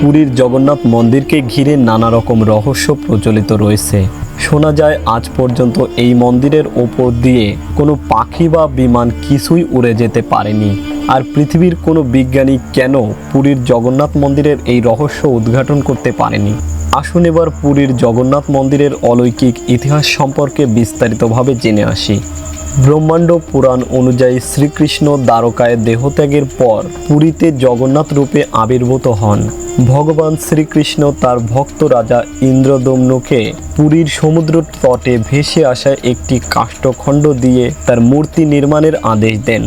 পুরীর জগন্নাথ মন্দিরকে ঘিরে নানা রকম রহস্য প্রচলিত রয়েছে। শোনা যায়, আজ পর্যন্ত এই মন্দিরের ওপর দিয়ে কোনো পাখি বা বিমান কিছুই উড়ে যেতে পারেনি। আর পৃথিবীর কোনো বিজ্ঞানী কেন পুরীর জগন্নাথ মন্দিরের এই রহস্য উদ্ঘাটন করতে পারেনি? আসুন এবার পুরীর জগন্নাথ মন্দিরের অলৌকিক ইতিহাস সম্পর্কে বিস্তারিতভাবে জেনে আসি। ব্রহ্মাণ্ড পুরাণ অনুযায়ী শ্রীকৃষ্ণ দ্বারকায় দেহত্যাগের পর পুরীতে জগন্নাথ রূপে আবির্ভূত হন। ভগবান শ্রীকৃষ্ণ তার ভক্ত রাজা ইন্দ্রদম্নকে পুরীর সমুদ্র তটে ভেসে আসা একটি কাষ্ঠখণ্ড দিয়ে তার মূর্তি নির্মাণের আদেশ দেন।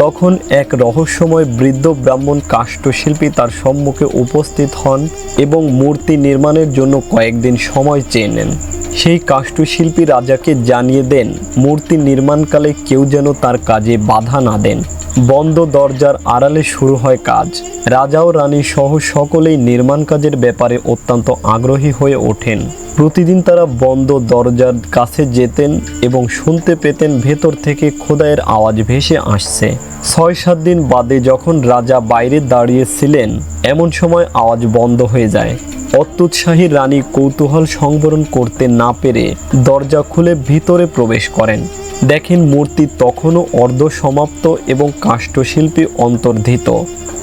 তখন এক রহস্যময় বৃদ্ধ ব্রাহ্মণ কাষ্ঠশিল্পী তার সম্মুখে উপস্থিত হন এবং মূর্তি নির্মাণের জন্য কয়েকদিন সময় চেয়ে নেন। সেই কাষ্ঠশিল্পী রাজাকে জানিয়ে দেন, মূর্তি নির্মাণকালে কেউ যেন তার কাজে বাধা না দেন। বন্ধ দরজার আড়ালে শুরু হয় কাজ। রাজা ও রানী সহ সকলেই নির্মাণ কাজের ব্যাপারে অত্যন্ত আগ্রহী হয়ে ওঠেন। প্রতিদিন তারা বন্ধ দরজার কাছে যেতেন এবং শুনতে পেতেন ভেতর থেকে খোদাইয়ের আওয়াজ ভেসে আসছে। ছয় সাত দিন বাদে যখন রাজা বাইরে দাঁড়িয়েছিলেন, এমন সময় আওয়াজ বন্ধ হয়ে যায়। অত্যুৎসাহী রানী কৌতূহল সংবরণ করতে না পেরে দরজা খুলে ভিতরে প্রবেশ করেন। দেখেন মূর্তি তখনও অর্ধ সমাপ্ত এবং কাষ্ঠশিল্পী অন্তর্ধিত।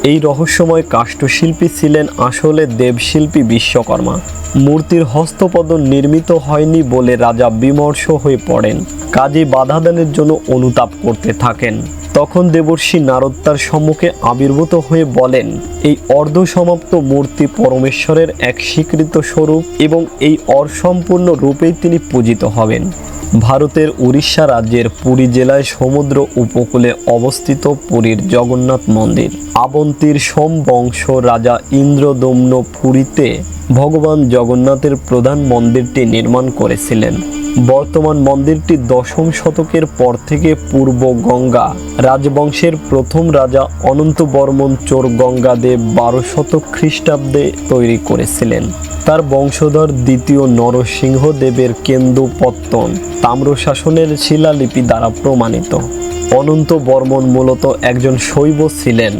এই রহস্যময় কাষ্ঠশিল্পী ছিলেন আসলে দেবশিল্পী বিশ্বকর্মা। মূর্তির হস্তপদ নির্মিত হয়নি বলে রাজা বিমর্ষ হয়ে পড়েন। কাজে বাধাদানের জন্য অনুতাপ করতে থাকেন। তখন দেবর্ষী নারদ তার সম্মুখে আবির্ভূত হয়ে বলেন, এই অর্ধসমাপ্ত মূর্তি পরমেশ্বরের এক স্বীকৃত স্বরূপ এবং এই অসম্পূর্ণ রূপেই তিনি পূজিত হবেন। ভারতের উড়িষ্যা রাজ্যের পুরী জেলায় সমুদ্র উপকূলে অবস্থিত পুরীর জগন্নাথ মন্দির। আবন্তীর সোম বংশ রাজা ইন্দ্রদম্ন পুরীতে ভগবান জগন্নাথের প্রধান মন্দিরটি নির্মাণ করেছিলেন। বর্তমান মন্দিরটি দশম শতকের পর থেকে পূর্ব গঙ্গা। রাজবংশের প্রথম রাজা অনন্ত বর্মন চোর গঙ্গাদেব বারো শতক খ্রিস্টাব্দে তৈরি করেছিলেন। তার বংশধর দ্বিতীয় নরসিংহ দেবের কেন্দু পত্তন তাম্রশাসনের শিলালিপি দ্বারা প্রমাণিত। অনন্ত বর্মন মূলত একজন শৈব ছিলেন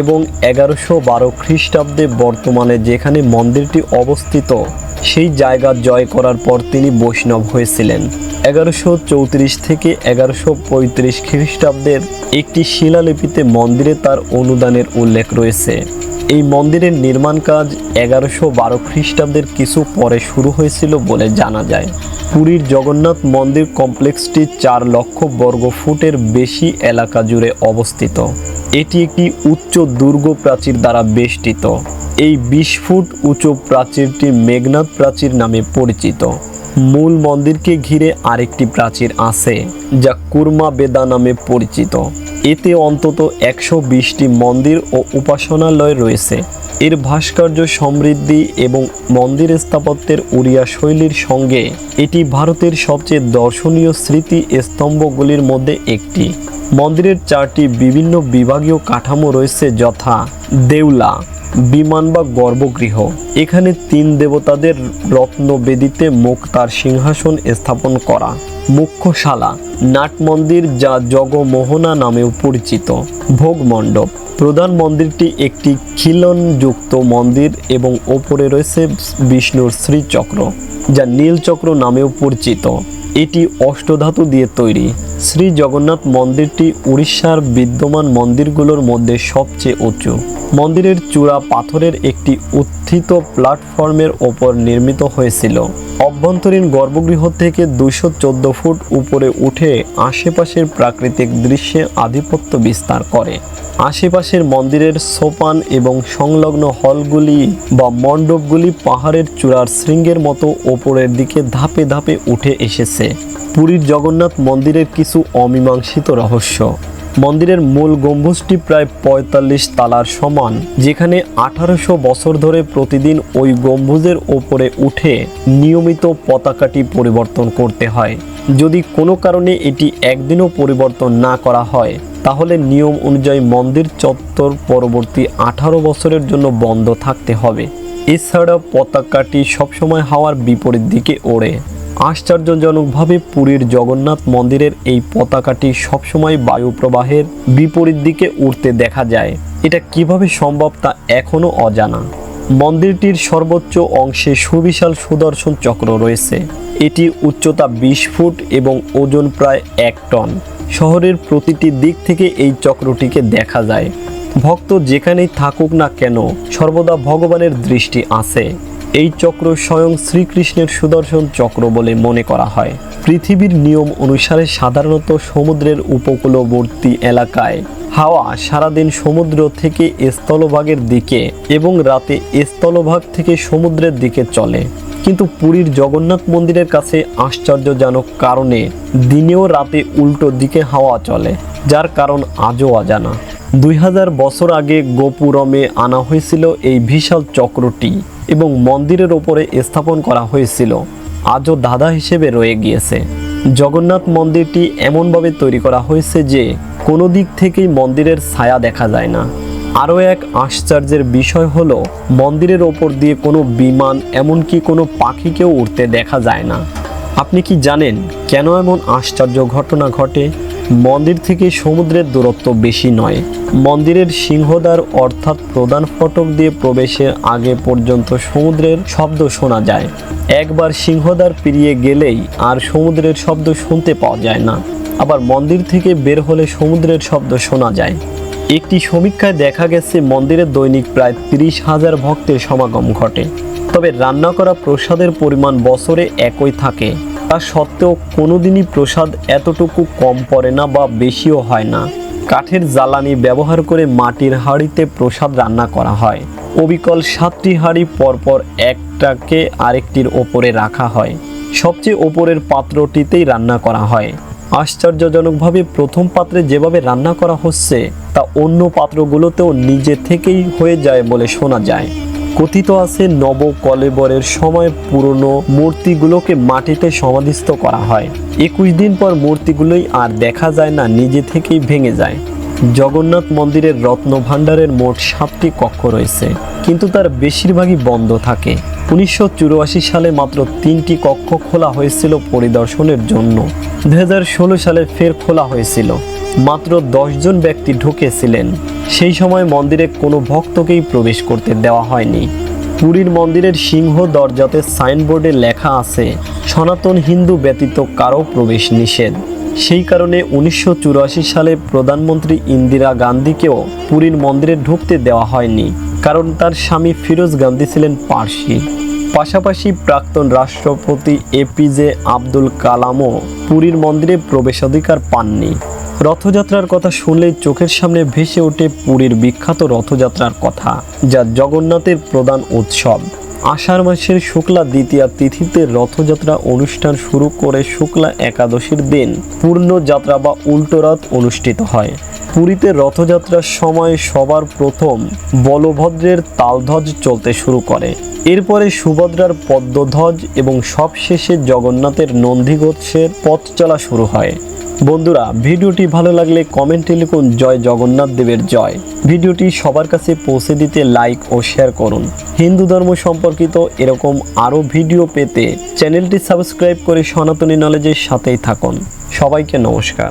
এবং এগারোশো বারো খ্রিস্টাব্দে বর্তমানে যেখানে মন্দিরটি অবস্থিত। সেই জায়গা জয় করার পর তিনি বৈষ্ণব হয়েছিলেন। এগারোশো চৌত্রিশ থেকে এগারোশো পঁয়ত্রিশ খ্রিস্টাব্দের একটি শিলালিপিতে মন্দিরে তার অনুদানের উল্লেখ রয়েছে। এই মন্দিরের নির্মাণ কাজ এগারোশো বারো খ্রিস্টাব্দের কিছু পরে শুরু হয়েছিল বলে জানা যায়। পুরীর জগন্নাথ মন্দির কমপ্লেক্সটি চার লক্ষ বর্গ ফুটের বেশি এলাকা জুড়ে অবস্থিত। এটি একটি উচ্চ দুর্গ প্রাচীর দ্বারা বেষ্টিত। এই বিশ ফুট উঁচু প্রাচীরটি মেঘনাথ প্রাচীর নামে পরিচিত। মূল মন্দিরকে ঘিরে আরেকটি প্রাচীর আছে, যা কুরমা বেদা নামে পরিচিত। এতে অন্তত একশো বিশটি মন্দির ও উপাসনালয় রয়েছে। এর ভাস্কর্য সমৃদ্ধি এবং মন্দির স্থাপত্যের উড়িয়া শৈলীর সঙ্গে এটি ভারতের সবচেয়ে দর্শনীয় স্মৃতি স্তম্ভগুলির মধ্যে একটি। মন্দিরের চারটি বিভিন্ন বিভাগীয় কাঠামো রয়েছে যথা দেউলা, বিমান বা গর্ভগৃহ। এখানে তিন দেবতাদের রত্নবেদিতে মুক্তার সিংহাসন স্থাপন করা। মুখ্যশালা নাট মন্দির যা জগমোহনা নামেও পরিচিত। ভোগ মণ্ডপ, প্রধান মন্দিরটি একটি খিলনযুক্ত মন্দির এবং ওপরে রয়েছে বিষ্ণুর শ্রীচক্র, যা নীলচক্র নামেও পরিচিত। এটি অষ্টধাতু দিয়ে তৈরি। শ্রী জগন্নাথ মন্দিরটি উড়িষ্যার বিদ্যমান মন্দিরগুলোর মধ্যে সবচেয়ে উঁচু। মন্দিরের চূড়া পাথরের একটি উত্থিত প্ল্যাটফর্মের ওপর নির্মিত হয়েছিল। অভ্যন্তরীণ গর্ভগৃহ থেকে দুইশো চোদ্দ ফুট উপরে উঠে আশেপাশের প্রাকৃতিক দৃশ্যে আধিপত্য বিস্তার করে। আশেপাশের মন্দিরের সোপান এবং সংলগ্ন হলগুলি বা মণ্ডপগুলি পাহাড়ের চূড়ার শৃঙ্গের মতো ওপরের দিকে ধাপে ধাপে উঠে এসেছে। পুরীর জগন্নাথ মন্দিরের কিছু অমীমাংসিত রহস্য। মন্দিরের মূল গম্বুজটি প্রায় পঁয়তাল্লিশ তালার সমান, যেখানে আঠারোশো বছর ধরে প্রতিদিন ওই গম্বুজের ওপরে উঠে নিয়মিত পতাকাটি পরিবর্তন করতে হয়। যদি কোনো কারণে এটি একদিনও পরিবর্তন না করা হয়, তাহলে নিয়ম অনুযায়ী মন্দির চত্বর পরবর্তী আঠারো বছরের জন্য বন্ধ থাকতে হবে। এছাড়া পতাকাটি সবসময় হাওয়ার বিপরীত দিকে ওড়ে। আশ্চর্যজনকভাবে পুরীর জগন্নাথ মন্দিরের এই পতাকাটি সবসময় বায়ু প্রবাহের বিপরীত দিকে উড়তে দেখা যায়। এটা কীভাবে সম্ভব তা এখনও অজানা। মন্দিরটির সর্বোচ্চ অংশে সুবিশাল সুদর্শন চক্র রয়েছে। এটি উচ্চতা বিশ ফুট এবং ওজন প্রায় এক টন। শহরের প্রতিটি দিক থেকে এই চক্রটিকে দেখা যায়। ভক্ত যেখানেই থাকুক না কেন, সর্বদা ভগবানের দৃষ্টি আছে। এই চক্র স্বয়ং শ্রীকৃষ্ণের সুদর্শন চক্র বলে মনে করা হয়। পৃথিবীর নিয়ম অনুসারে সাধারণত সমুদ্রের উপকূলবর্তী এলাকায় হাওয়া সারাদিন সমুদ্র থেকে স্থলভাগের দিকে এবং রাতে স্থলভাগ থেকে সমুদ্রের দিকে চলে। কিন্তু পুরীর জগন্নাথ মন্দিরের কাছে আশ্চর্যজনক কারণে দিনেও রাতে উল্টো দিকে হাওয়া চলে, যার কারণ আজও অজানা। দুই হাজার বছর আগে গোপুরমে আনা হয়েছিল এই বিশাল চক্রটি এবং মন্দিরের ওপরে স্থাপন করা হয়েছিল। আজও দাদা হিসেবে রয়ে গিয়েছে। জগন্নাথ মন্দিরটি এমনভাবে তৈরি করা হয়েছে যে কোনো দিক থেকেই মন্দিরের ছায়া দেখা যায় না। আরও এক আশ্চর্যের বিষয় হলো, মন্দিরের ওপর দিয়ে কোনো বিমান এমনকি কোনো পাখিকেও উঠতে দেখা যায় না। আপনি কি জানেন কেন এমন আশ্চর্য ঘটনা ঘটে? মন্দির থেকে সমুদ্রের দূরত্ব বেশি নয়। মন্দিরের সিংহদ্বার অর্থাৎ প্রধান ফটক দিয়ে প্রবেশের আগে পর্যন্ত সমুদ্রের শব্দ শোনা যায়। একবার সিংহদ্বার পেরিয়ে গেলেই আর সমুদ্রের শব্দ শুনতে পাওয়া যায় না। আবার মন্দির থেকে বের হলে সমুদ্রের শব্দ শোনা যায়। একটি সমীক্ষায় দেখা গেছে, মন্দিরে দৈনিক প্রায় তিরিশ হাজার ভক্তের সমাগম ঘটে। তবে রান্না করা প্রসাদের পরিমাণ বছরে একই থাকে। তা সত্ত্বেও কোনোদিনই প্রসাদ এতটুকু কম পড়ে না বা বেশিও হয় না। কাঠের জ্বালানি ব্যবহার করে মাটির হাঁড়িতে প্রসাদ রান্না করা হয়। অবিকল সাতটি হাঁড়ি পরপর একটাকে আরেকটির ওপরে রাখা হয়। সবচেয়ে ওপরের পাত্রটিতেই রান্না করা হয়। আশ্চর্যজনকভাবে প্রথম পাত্রে যেভাবে রান্না করা হচ্ছে, তা অন্য পাত্রগুলোতেও নিজে থেকেই হয়ে যায় বলে শোনা যায়। কথিত আছে নব কলেবরের সময় পুরনো মূর্তিগুলোকে মাটিতে সমাধিস্থ করা হয়। একুশ দিন পর মূর্তিগুলোই আর দেখা যায় না, নিজে থেকেই ভেঙে যায়। জগন্নাথ মন্দিরের রত্ন ভাণ্ডারের মোট সাতটি কক্ষ রয়েছে, কিন্তু তার বেশিরভাগই বন্ধ থাকে। উনিশশো চুরাশি সালে মাত্র তিনটি কক্ষ খোলা হয়েছিল পরিদর্শনের জন্য। দুহাজার ষোলো সালে ফের খোলা হয়েছিল। মাত্র জন ব্যক্তি ঢুকেছিলেন। সেই সময় মন্দিরে কোনো ভক্তকেই প্রবেশ করতে দেওয়া হয়নি। পুরীর মন্দিরের সিংহ দরজাতে সাইনবোর্ডে লেখা আছে, সনাতন হিন্দু ব্যতীত কারও প্রবেশ নিষেধ। সেই কারণে উনিশশো চুরাশি সালে প্রধানমন্ত্রী ইন্দিরা গান্ধীকেও পুরীর মন্দিরে ঢুকতে দেওয়া হয়নি, কারণ তার স্বামী ফিরোজ গান্ধী ছিলেন পার্সি। পাশাপাশি প্রাক্তন রাষ্ট্রপতি এপিজে আব্দুল কালামও পুরীর মন্দিরে প্রবেশাধিকার পাননি। রথযাত্রার কথা শুনলে চোখের সামনে ভেসে ওঠে পুরীর বিখ্যাত রথযাত্রার কথা, যা জগন্নাথের প্রধান উৎসব। আষাঢ় মাসের শুক্লা দ্বিতীয়া তিথিতে রথযাত্রা অনুষ্ঠান শুরু করে শুক্লা একাদশীর দিন পূর্ণ যাত্রা বা উল্টো রথ অনুষ্ঠিত হয়। পুরীতে রথযাত্রার সময় সবার প্রথম বলভদ্রের তালধ্বজ চলতে শুরু করে। এরপরে সুভদ্রার পদ্মধ্বজ এবং সবশেষে জগন্নাথের নন্দীগোৎসের পথ চলা শুরু হয়। বন্ধুরা, ভিডিওটি ভালো লাগলে কমেন্টে লিখুন, জয় জগন্নাথ দেবের জয়। ভিডিওটি সবার কাছে পৌঁছে দিতে লাইক ও শেয়ার করুন। হিন্দু ধর্ম সম্পর্কিত এরকম আরও ভিডিও পেতে চ্যানেলটি সাবস্ক্রাইব করে সনাতনী নলেজের সাথেই থাকুন। সবাইকে নমস্কার।